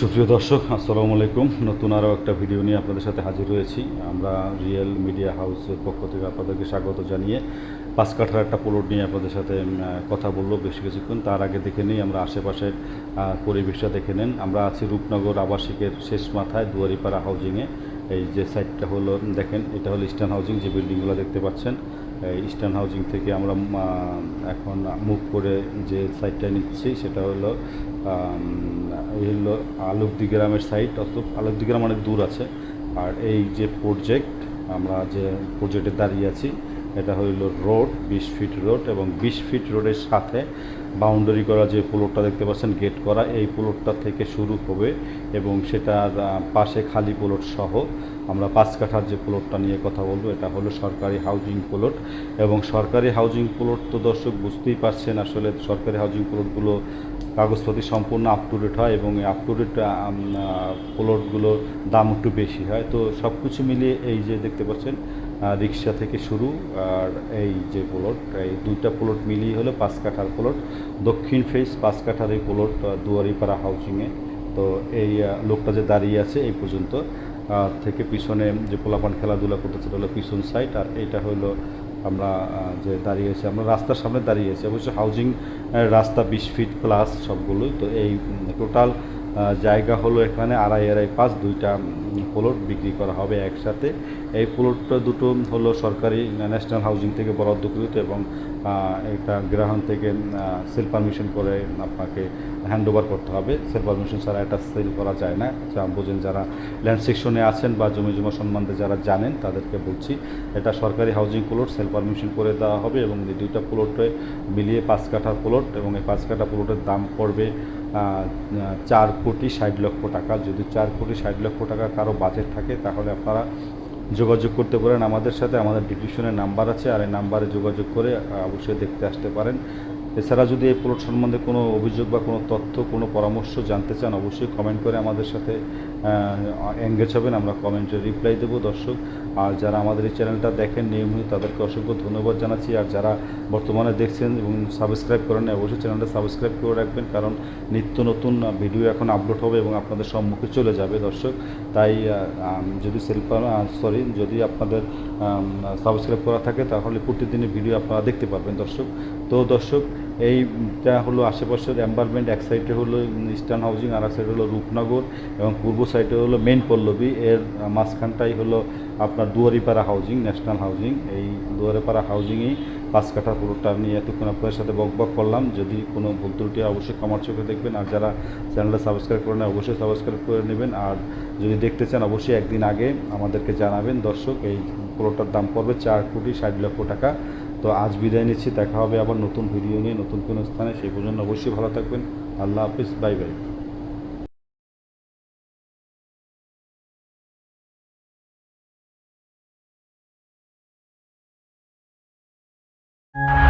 সুপ্রিয় দর্শক, আসসালামু আলাইকুম। নতুন আরও একটা ভিডিও নিয়ে আপনাদের সাথে হাজির হয়েছি আমরা রিয়েল মিডিয়া হাউসের পক্ষ থেকে আপনাদেরকে স্বাগত জানিয়ে পাঁচ কাঠার একটা প্লট নিয়ে আপনাদের সাথে কথা বলব বেশ কিছুক্ষণ। তার আগে দেখে নিই, আমরা আশেপাশের পরিবেশটা দেখে নেন। আমরা আছি রূপনগর আবাসিকের শেষ মাথায় দুয়ারিপাড়া হাউজিংয়ে এই যে সাইটটা হলো, দেখেন, এটা হলো ইস্টার্ন হাউজিং যে বিল্ডিংগুলো দেখতে পাচ্ছেন। ইস্টার্ন হাউজিং থেকে আমরা এখন মুভ করে যে সাইটটা নিচ্ছি, সেটা হলো এই হলো আলুবদি গ্রামের সাইট অত আলুবদি গ্রাম অনেক দূর আছে। আর এই যে প্রজেক্ট আমরা যে প্রজেক্টে দাঁড়িয়ে আছি এটা হইল রোড, বিশ ফিট রোড এবং বিশ ফিট রোডের সাথে বাউন্ডারি করা যে প্লটটা দেখতে পাচ্ছেন, গেট করা, এই প্লটটা থেকে শুরু হবে এবং সেটার পাশে খালি প্লট সহ আমরা পাঁচ কাঠার যে প্লটটা নিয়ে কথা বলব, এটা হলো সরকারি হাউজিং প্লট এবং সরকারি হাউজিং প্লট তো দর্শক বুঝতেই পারছেন, আসলে সরকারি হাউজিং প্লটগুলো কাগজপত্র সম্পূর্ণ আপ টু ডেট হয় এবং আপ টু ডেট প্লটগুলোর দাম একটু বেশি হয়। তো সব কিছু মিলিয়ে এই যে দেখতে পাচ্ছেন রিক্সা থেকে শুরু, আর এই যে প্লট, এই দুইটা প্লট মিলিয়ে হলো পাঁচ কাঠার প্লট। দক্ষিণ ফেস পাঁচ কাঠার এই প্লট দুয়ারিপাড়া হাউজিংয়ে তো এই লোকটা যে দাঁড়িয়ে আছে এই পর্যন্ত থেকে পিছনে যে পোলাপান খেলাধুলা করতেছে এটা হলো পিছন সাইড আর এটা হলো আমরা যে দাঁড়িয়ে আছি, আমরা রাস্তার সামনে দাঁড়িয়ে আছি। অবশ্য হাউজিং রাস্তা বিশ ফিট প্লাস সবগুলোই। তো এই টোটাল জায়গা হলো এখানে আড়াই আড়াই, পাঁচ, দুইটা প্লট বিক্রি করা হবে একসাথে। এই প্লটটা দুটো হলো সরকারি ন্যাশনাল হাউজিং থেকে বরাদ্দকৃত এবং এটা গ্রাহন থেকে সেল পারমিশন করে আপনাকে হ্যান্ড ওভার করতে হবে। সেল পারমিশন ছাড়া এটা সেল করা যায় না। যা বোঝেন যারা ল্যান্ড সেকশনে আছেন বা জমি জমা সম্বন্ধে যারা জানেন তাদেরকে বলছি, এটা সরকারি হাউজিং প্লট সেল পারমিশন করে দেওয়া হবে এবং এই দুইটা প্লটে মিলিয়ে পাঁচ কাঠা প্লট এবং এই পাঁচ কাঠা প্লটের দাম পড়বে চার কোটি ষাট লক্ষ টাকা। যদি চার কোটি ষাট লক্ষ টাকা কারও বাজেট থাকে, তাহলে আপনারা যোগাযোগ করতে পারেন আমাদের সাথে। আমাদের ডিভিশনের নাম্বার আছে, আর এই নাম্বারে যোগাযোগ করে অবশ্যই দেখতে আসতে পারেন। এছাড়া যদি এই প্লট সম্বন্ধে কোনো অভিযোগ বা কোনো তথ্য, কোনো পরামর্শ জানতে চান, অবশ্যই কমেন্ট করে আমাদের সাথে এঙ্গেজ হবেন, আমরা কমেন্টে রিপ্লাই দেবো দর্শক। আর যারা আমাদের এই চ্যানেলটা দেখেন নিয়মিত, তাদেরকে অসংখ্য ধন্যবাদ জানাচ্ছি। আর যারা বর্তমানে দেখছেন এবং সাবস্ক্রাইব করেন অবশ্যই চ্যানেলটা সাবস্ক্রাইব করে রাখবেন, কারণ নিত্য নতুন ভিডিও এখন আপলোড হবে এবং আপনাদের সম্মুখে চলে যাবে দর্শক। তাই যদি সেলফ সরি যদি আপনাদের সাবস্ক্রাইব করা থাকে, তাহলে প্রতিদিনের ভিডিও আপনারা দেখতে পারবেন দর্শক। তো দর্শক এইটা হলো আশেপাশের এনভায়রনমেন্ট এক সাইডে হলো ইস্টার্ন হাউজিং আর এক সাইডে হলো রূপনগর এবং পূর্ব সাইডে হলো মেন পল্লবী। এর মাঝখানটাই হলো আপনার দুয়ারিপাড়া হাউজিং ন্যাশনাল হাউজিং এই দুয়ারিপাড়া হাউজিংয়েই পাঁচ কাঠা পুরোটা নিয়ে এতক্ষণ আপনাদের সাথে বক বক করলাম। যদি কোনো ভুল ত্রুটি অবশ্যই কমার চোখে দেখবেন। আর যারা চ্যানেলটা সাবস্ক্রাইব করে নেয় অবশ্যই সাবস্ক্রাইব করে নেবেন। আর যদি দেখতে চান, অবশ্যই একদিন আগে আমাদেরকে জানাবেন। দর্শক, এই পুরোটার দাম পড়বে চার কোটি ষাট লক্ষ টাকা। তো আজ বিদায় নিচ্ছি, দেখা হবে আবার নতুন ভিডিও নিয়ে, নতুন কোনো স্থানে। সেই পর্যন্ত অবশ্যই ভালো থাকবেন। আল্লাহ হাফিজ, বাই বাই। you